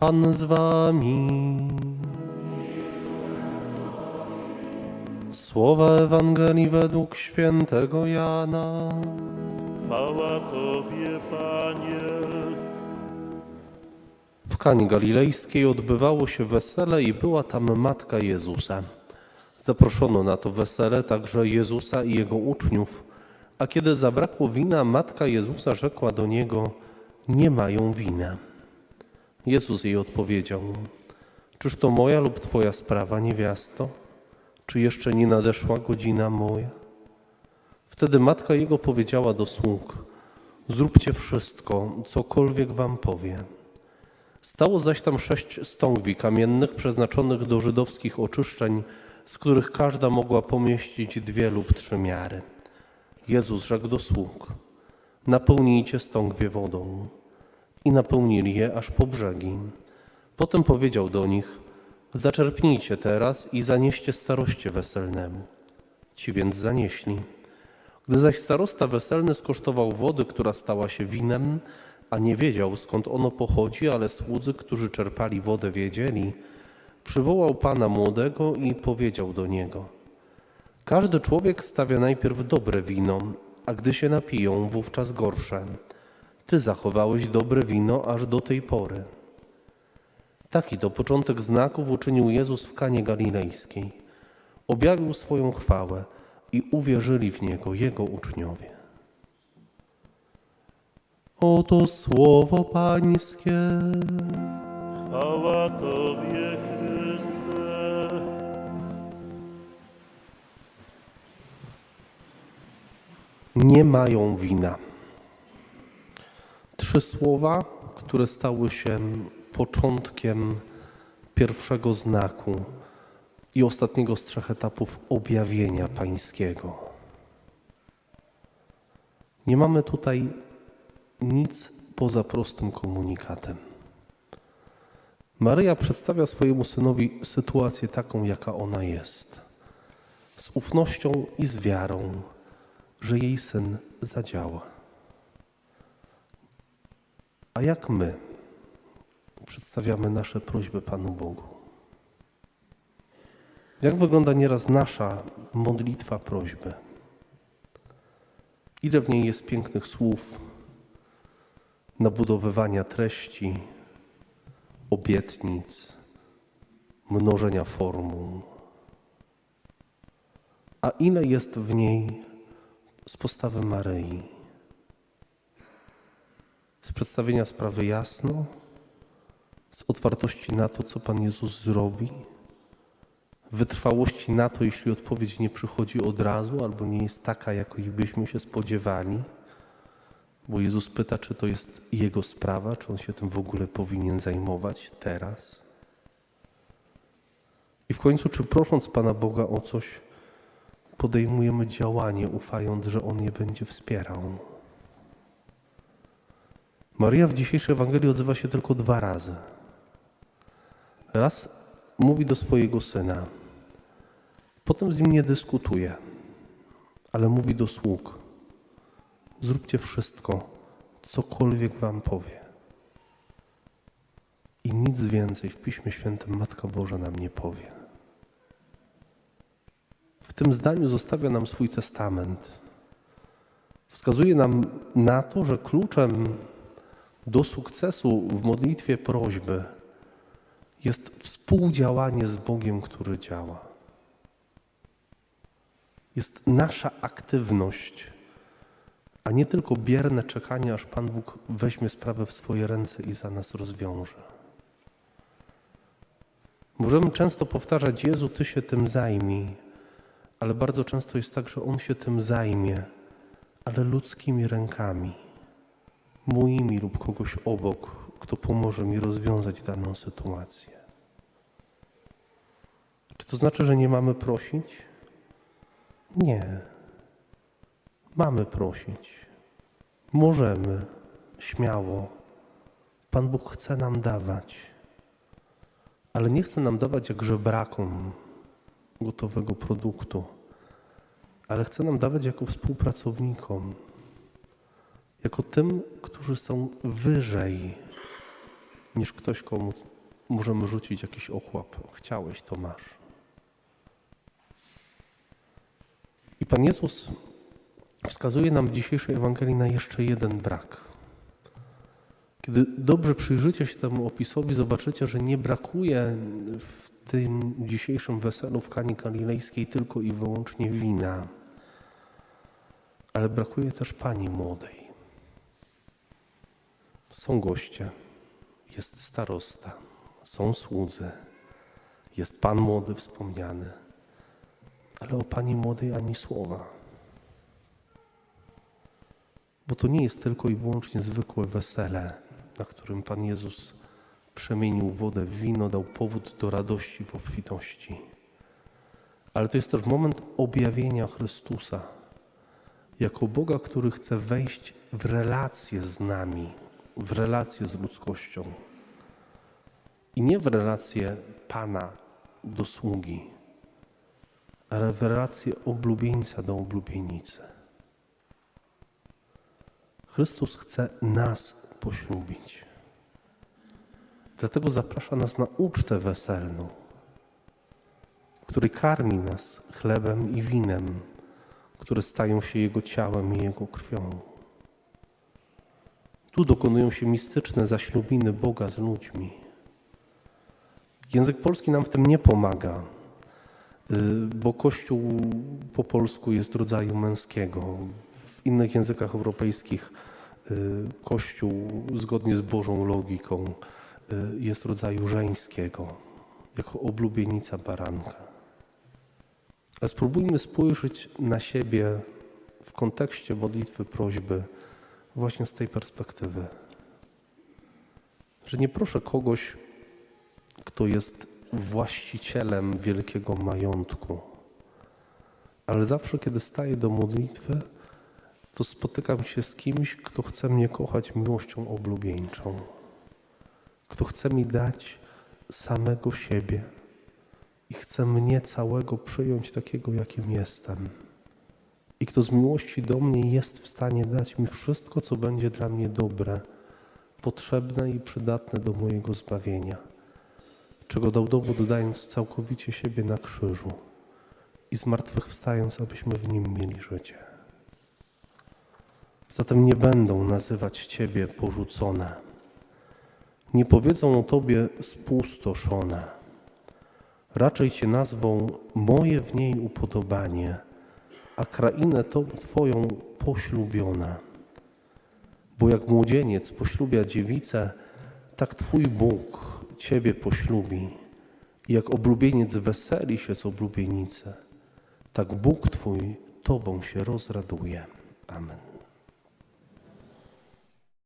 Pan z wami. Słowa Ewangelii według świętego Jana. Chwała Tobie, Panie. W Kani Galilejskiej odbywało się wesele i była tam matka Jezusa. Zaproszono na to wesele także Jezusa i jego uczniów, a kiedy zabrakło wina, matka Jezusa rzekła do niego: Nie mają wina. Jezus jej odpowiedział: Czyż to moja lub twoja sprawa, niewiasto? Czy jeszcze nie nadeszła godzina moja? Wtedy matka jego powiedziała do sług: Zróbcie wszystko, cokolwiek wam powie. Stało zaś tam sześć stągwi kamiennych przeznaczonych do żydowskich oczyszczeń, z których każda mogła pomieścić dwie lub trzy miary. Jezus rzekł do sług: Napełnijcie stągwie wodą. I napełnili je aż po brzegi. Potem powiedział do nich: Zaczerpnijcie teraz i zanieście staroście weselnemu. Ci więc zanieśli. Gdy zaś starosta weselny skosztował wody, która stała się winem, a nie wiedział skąd ono pochodzi, ale słudzy, którzy czerpali wodę, wiedzieli, przywołał pana młodego i powiedział do niego: Każdy człowiek stawia najpierw dobre wino, a gdy się napiją, wówczas gorsze. Ty zachowałeś dobre wino aż do tej pory. Taki to początek znaków uczynił Jezus w Kanie Galilejskiej. Objawił swoją chwałę i uwierzyli w Niego Jego uczniowie. Oto słowo Pańskie. Chwała Tobie, Chryste. Nie mają wina. Trzy słowa, które stały się początkiem pierwszego znaku i ostatniego z trzech etapów objawienia Pańskiego. Nie mamy tutaj nic poza prostym komunikatem. Maryja przedstawia swojemu synowi sytuację taką, jaka ona jest. Z ufnością i z wiarą, że jej syn zadziała. A jak my przedstawiamy nasze prośby Panu Bogu? Jak wygląda nieraz nasza modlitwa prośby? Ile w niej jest pięknych słów, nabudowywania treści, obietnic, mnożenia formuł, a ile jest w niej z postawy Maryi, z przedstawienia sprawy jasno, z otwartości na to, co Pan Jezus zrobi, wytrwałości na to, jeśli odpowiedź nie przychodzi od razu albo nie jest taka, jakiej byśmy się spodziewali. Bo Jezus pyta, czy to jest Jego sprawa, czy On się tym w ogóle powinien zajmować teraz. I w końcu, czy prosząc Pana Boga o coś, podejmujemy działanie, ufając, że On je będzie wspierał. Maria w dzisiejszej Ewangelii odzywa się tylko dwa razy. Raz mówi do swojego syna, potem z nim nie dyskutuje, ale mówi do sług: Zróbcie wszystko, cokolwiek wam powie. I nic więcej w Piśmie Świętym Matka Boża nam nie powie. W tym zdaniu zostawia nam swój testament. Wskazuje nam na to, że kluczem do sukcesu w modlitwie prośby jest współdziałanie z Bogiem, który działa. Jest nasza aktywność, a nie tylko bierne czekanie, aż Pan Bóg weźmie sprawę w swoje ręce i za nas rozwiąże. Możemy często powtarzać: Jezu, Ty się tym zajmij, ale bardzo często jest tak, że On się tym zajmie, ale ludzkimi rękami, moimi lub kogoś obok, kto pomoże mi rozwiązać daną sytuację. Czy to znaczy, że nie mamy prosić? Nie. Mamy prosić. Możemy, śmiało. Pan Bóg chce nam dawać, ale nie chce nam dawać jak żebrakom gotowego produktu, ale chce nam dawać jako współpracownikom, jako tym, którzy są wyżej niż ktoś, komu możemy rzucić jakiś ochłap. Chciałeś, to masz. I Pan Jezus wskazuje nam w dzisiejszej Ewangelii na jeszcze jeden brak. Kiedy dobrze przyjrzycie się temu opisowi, zobaczycie, że nie brakuje w tym dzisiejszym weselu w Kani Galilejskiej tylko i wyłącznie wina, ale brakuje też pani młodej. Są goście, jest starosta, są słudzy, jest pan młody wspomniany, ale o pani młodej ani słowa. Bo to nie jest tylko i wyłącznie zwykłe wesele, na którym Pan Jezus przemienił wodę w wino, dał powód do radości w obfitości. Ale to jest też moment objawienia Chrystusa jako Boga, który chce wejść w relację z nami, w relację z ludzkością. I nie w relację Pana do sługi, ale w relację oblubieńca do oblubienicy. Chrystus chce nas poślubić. Dlatego zaprasza nas na ucztę weselną, w której karmi nas chlebem i winem, które stają się Jego ciałem i Jego krwią. Tu dokonują się mistyczne zaślubiny Boga z ludźmi. Język polski nam w tym nie pomaga, y, bo Kościół po polsku jest rodzaju męskiego. W innych językach europejskich y, Kościół, zgodnie z Bożą logiką, y, jest rodzaju żeńskiego, jako oblubienica baranka. Ale spróbujmy spojrzeć na siebie w kontekście modlitwy prośby właśnie z tej perspektywy. Że nie proszę kogoś, kto jest właścicielem wielkiego majątku, ale zawsze, kiedy staję do modlitwy, to spotykam się z kimś, kto chce mnie kochać miłością oblubieńczą, kto chce mi dać samego siebie i chce mnie całego przyjąć takiego, jakim jestem. I kto z miłości do mnie jest w stanie dać mi wszystko, co będzie dla mnie dobre, potrzebne i przydatne do mojego zbawienia, czego dał dowód, dając całkowicie siebie na krzyżu i zmartwychwstając, abyśmy w nim mieli życie. Zatem nie będą nazywać Ciebie porzucone. Nie powiedzą o Tobie spustoszone. Raczej Cię nazwą moje w niej upodobanie, a krainę to Twoją poślubiona. Bo jak młodzieniec poślubia dziewicę, tak Twój Bóg Ciebie poślubi. I jak oblubieniec weseli się z oblubienicy, tak Bóg Twój Tobą się rozraduje. Amen.